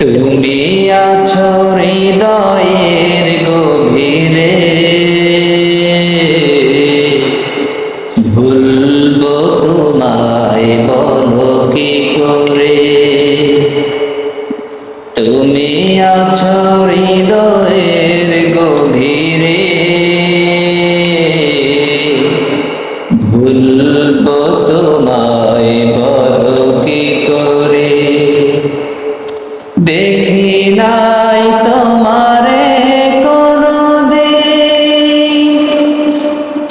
তুমি আছো হৃদয়ে দেখি নাই তোমারে কোনো দিন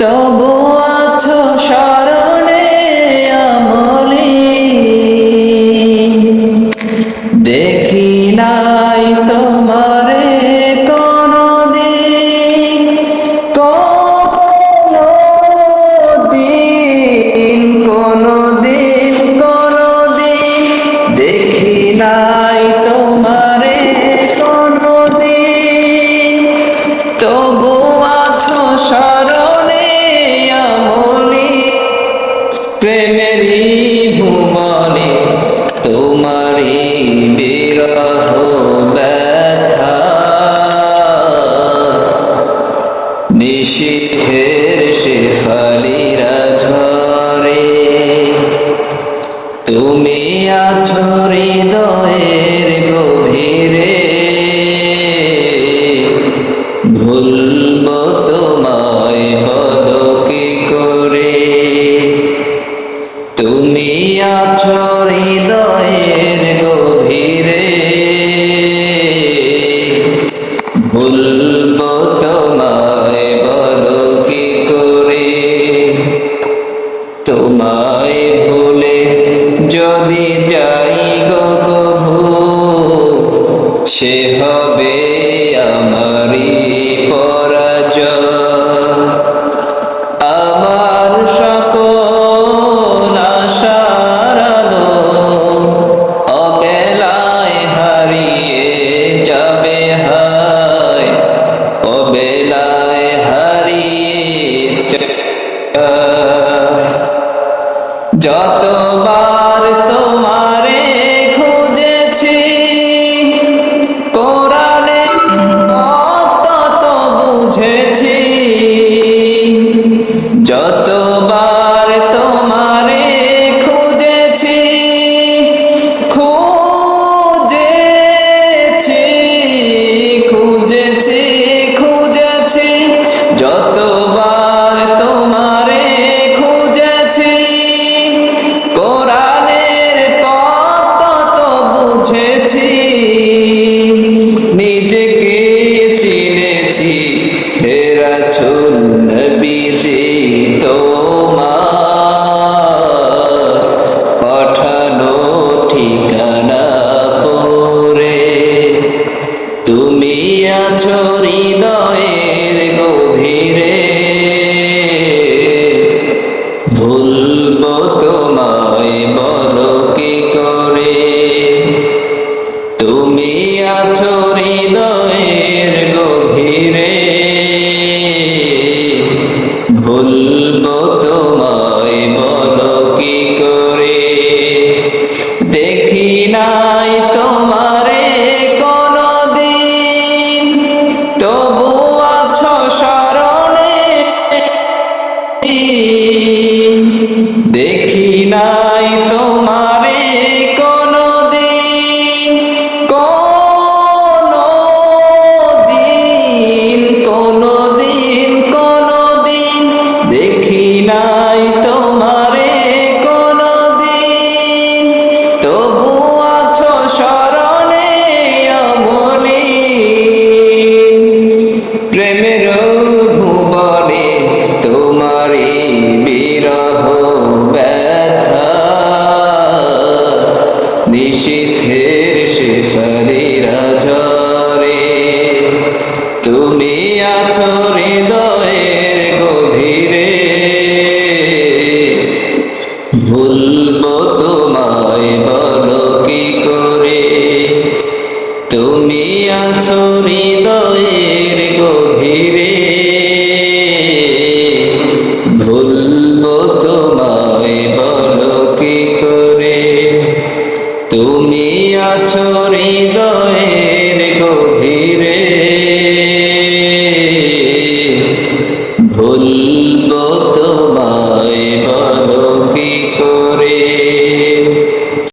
তবু আছো সরণে আমলি। দেখি নাই তোমারে কোনো দিন কোনো দিন কোনো দিন কোনো দিন দেখি নাই প্রেমেরই ভুবনে তোমারই বিরহ ব্যথা। নিষিদ্ধের সে ফালি ভুলবো তোমায় বলো কি করে? তোমায় ভুলে যদি যাই গো প্রভু সে হবে রাসূল দেখি নাই তোমার তুমি আছো হৃদয়